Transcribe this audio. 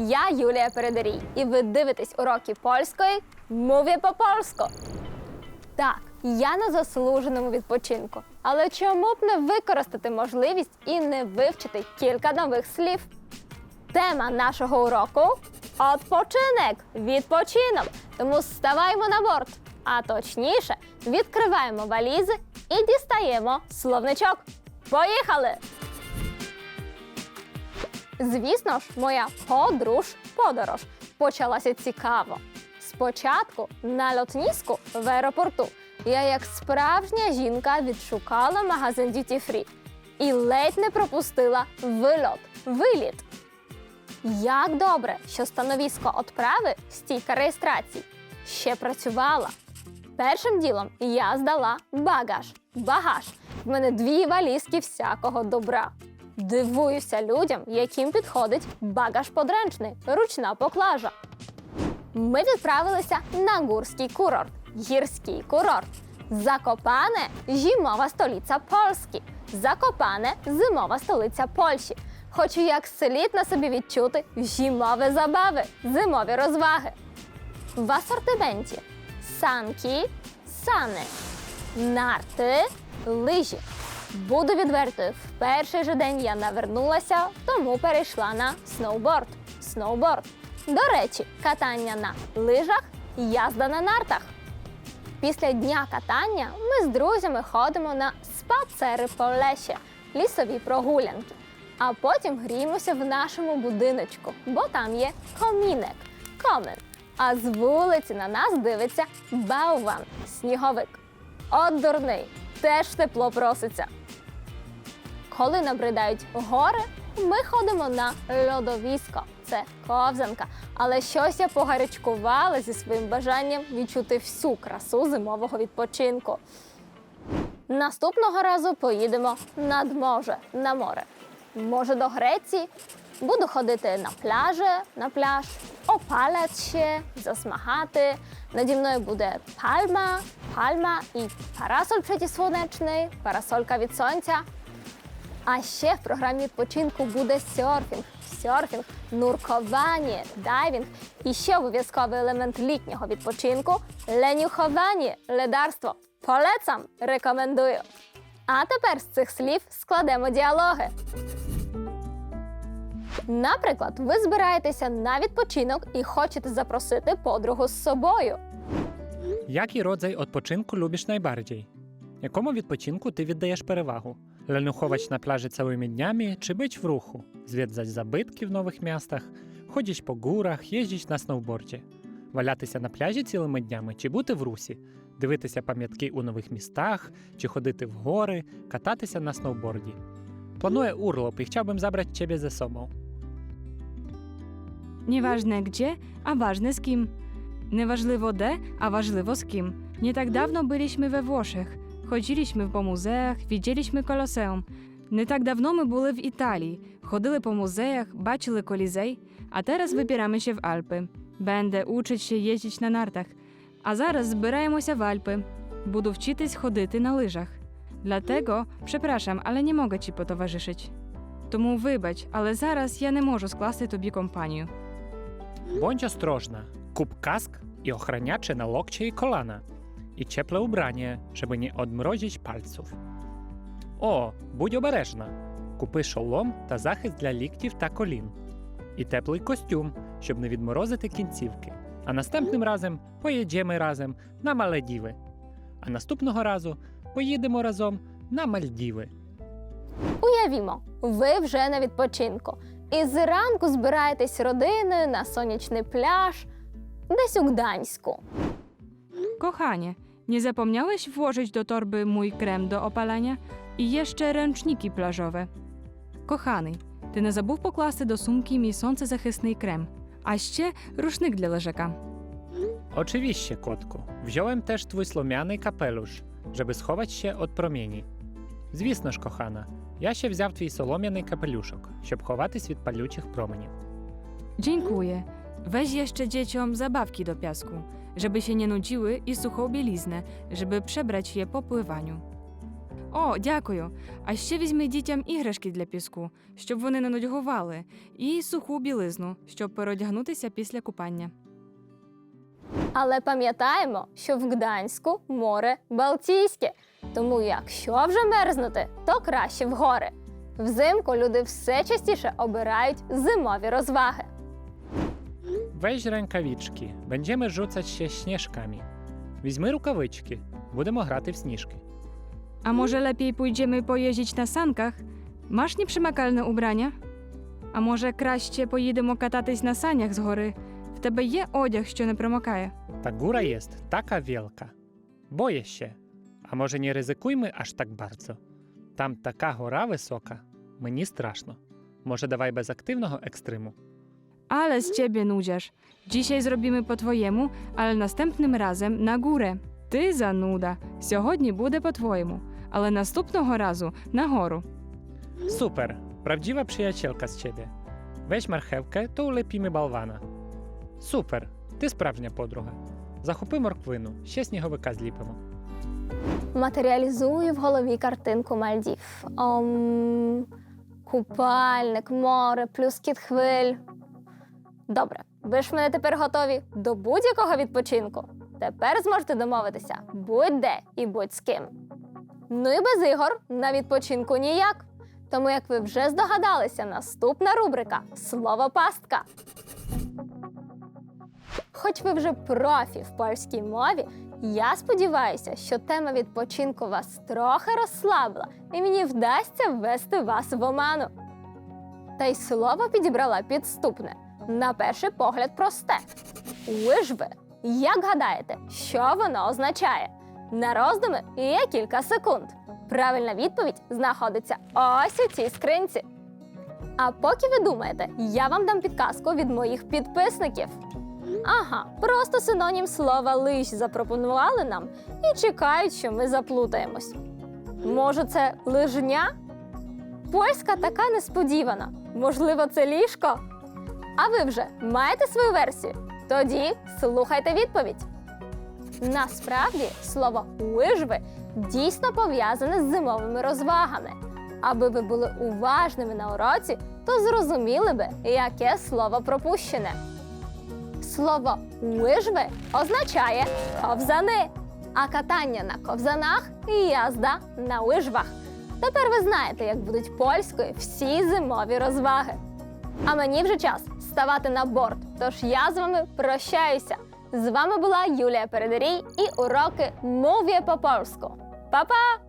Я Юлія Передарій, і ви дивитесь уроки польської Мові по польську. Так, я на заслуженому відпочинку. Але чому б не використати можливість і не вивчити кілька нових слів? Тема нашого уроку Odpoczynek, відпочинок. Тому ставаймо на борт. А точніше, відкриваємо валізи і дістаємо словничок. Поїхали! Звісно ж, моя подорож, подорож почалася цікаво. Спочатку на лотніску в аеропорту я, як справжня жінка, відшукала магазин Duty Free і ледь не пропустила вильот, виліт. Як добре, що становісько отправи стійка реєстрації ще працювала. Першим ділом я здала багаж. Багаж. В мене дві валізки всякого добра. Дивуюся людям, яким підходить багаж подренчний, ручна поклажа. Ми відправилися на гурський курорт, гірський курорт. Закопане зимова столиця Польщі. Закопане зимова столиця Польщі. Хочу як слід на собі відчути зимові забави, зимові розваги. В асортименті санки, сани, нарти, лижі. Буду відвертою, в перший же день я навернулася, тому перейшла на сноуборд. Сноуборд. До речі, катання на лижах, язда на нартах. Після дня катання ми з друзями ходимо на спацери по лесі, лісові прогулянки. А потім гріємося в нашому будиночку, бо там є комінек, комен. А з вулиці на нас дивиться бауван, сніговик. От дурний, теж тепло проситься. Коли набридають гори, ми ходимо на льодовісько. Це ковзанка. Але щось я погарячкувала зі своїм бажанням відчути всю красу зимового відпочинку. Наступного разу поїдемо над може, на море. Може, до Греції. Буду ходити на пляже, на пляж, опалять ще, засмагати. Наді мною буде пальма, пальма і парасоль протисонячний, парасолька від сонця. А ще в програмі відпочинку буде серфінг, серфінг, нуркування, дайвінг і ще обов'язковий елемент літнього відпочинку ленюхування, ледарство. Полецам рекомендую. А тепер з цих слів складемо діалоги. Наприклад, ви збираєтеся на відпочинок і хочете запросити подругу з собою. Jaki rodzaj odpoczynku lubisz najbardziej? Jakому відпочинку ти віддаєш перевагу? Ленухować na plaży dniami, czy ruchu? Zwiedzać zabytki w nowych miastach, chodzić po górach, jeździć на сноуборді, валятися на пляжі цілими днями, чи бути в русі, дивитися пам'ятки у нових містах, чи ходити в гори, кататися на сноуборді. Planuję urlop i chciałbym zabrać ciebie ze sobą. Nieważne gdzie, a ważne z kim. Неважливо де, а важливо з ким. Nie tak dawno byliśmy we Włoszech. Chodziliśmy po muzeach, widzieliśmy Koloseum. Не так давно ми були в Італії, ходили по музеях, бачили колізей, а зараз вибираємо się w Alpy. Będę uczyć się jeździć на нартах. А зараз збираємося в Альпи. Буду вчитись ходити на лижах. Dlatego, przepraszam, ale nie mogę ci потоваришить. Тому вибач, але зараз я не можу скласти тобі компанію. Bądź ostrożna. Kup kask i ochraniacze na lokcie i kolana. I cieple ubranie, żeby nie odmrozić palców. O, будь обережна. Купи шолом та захист для ліктів та колін. І теплий костюм, щоб не відморозити кінцівки. А наступним разом поїдемо разом на Маледіви. А наступного разу поїдемо разом на Мальдіви. Уявімо, ви вже на відпочинку. І зранку збираєтесь родиною на сонячний пляж десь у Гданську. Kochanie, nie zapomniałeś włożyć do torby mój krem do opalania i jeszcze ręczniki plażowe? Kochany, ти не забув покласти до сумки мій сонцезахисний крем, а ще рушник для лежака. Oczywiście, kotku. Wziąłem też twój slomiany kapelusz, żeby schować się od promieni. Звісно ж, кохана, я ще взяв твій солом'яний капелюшок, щоб ховатись від палючих променів. Dziękuję. Weź jeszcze dzieciom zabawki do piasku, żeby się nie nudziły i suchą bieliznę, żeby przebrać je po pływaniu. О, дякую. А ще візьми дітям іграшки для піску, щоб вони не нудьгували, і суху білизну, щоб переодягнутися після купання. Але пам'ятаємо, що в Гданську море Балтійське. Тому якщо вже мерзнути, то краще в гори. Взимку люди все частіше обирають зимові розваги. Weź rękawiczki, będziemy rzucać się śnieżkami. Wізьми рукавички, будемо грати в сніжки. A może lepiej pójdziemy pojeździć na sankach? Masz nieprzemakalne ubrania? А може краще поїдемо кататись на санях з гори? В тебе є одяг, що не промокає? Ta góra jest taka wielka. Boję się. A może nie ryzykujmy aż tak bardzo? Tam taka gora wysoka. Мені страшно. Може, давай без активного екстриму? Ale z ciebie nudziarz. Dzisiaj zrobimy po twojemu, ale następnym razem na górę. Ти зануда. Сьогодні буде по-твоєму, але наступного разу на гору. Super, prawdziwa przyjacielka z ciebie. Weź marchewkę, to ulepimy bałwana. Super, ти справжня подруга. Захопи морквину, ще сніговика зліпимо. Матеріалізую в голові картинку Мальдів. Ом, купальник, море, плюскіт хвиль. Добре, ви ж мене тепер готові до будь-якого відпочинку. Тепер зможете домовитися будь-де і будь з ким. Ну і без ігор на відпочинку ніяк. Тому, як ви вже здогадалися, наступна рубрика Слово пастка. Хоч ви вже профі в польській мові, я сподіваюся, що тема відпочинку вас трохи розслабила, і мені вдасться ввести вас в оману. Та й слово підібрала підступне. На перший погляд просте. Лижби. Як гадаєте, що воно означає? На роздуми є кілька секунд. Правильна відповідь знаходиться ось у цій скринці. А поки ви думаєте, я вам дам підказку від моїх підписників. Ага, просто синонім слова лиш запропонували нам і чекають, що ми заплутаємось. Може, це лижня? Польська така несподівана. Можливо, це ліжко? А ви вже маєте свою версію? Тоді слухайте відповідь. Насправді слово лижви дійсно пов'язане з зимовими розвагами. Аби ви були уважними на уроці, то зрозуміли би, яке слово пропущене. Слово лижви означає ковзани, а катання на ковзанах і язда на лижвах. Тепер ви знаєте, як будуть польською всі зимові розваги. А мені вже час ставати на борт. Тож я з вами прощаюся. З вами була Юлія Передарій і уроки мові по польську. Па-па!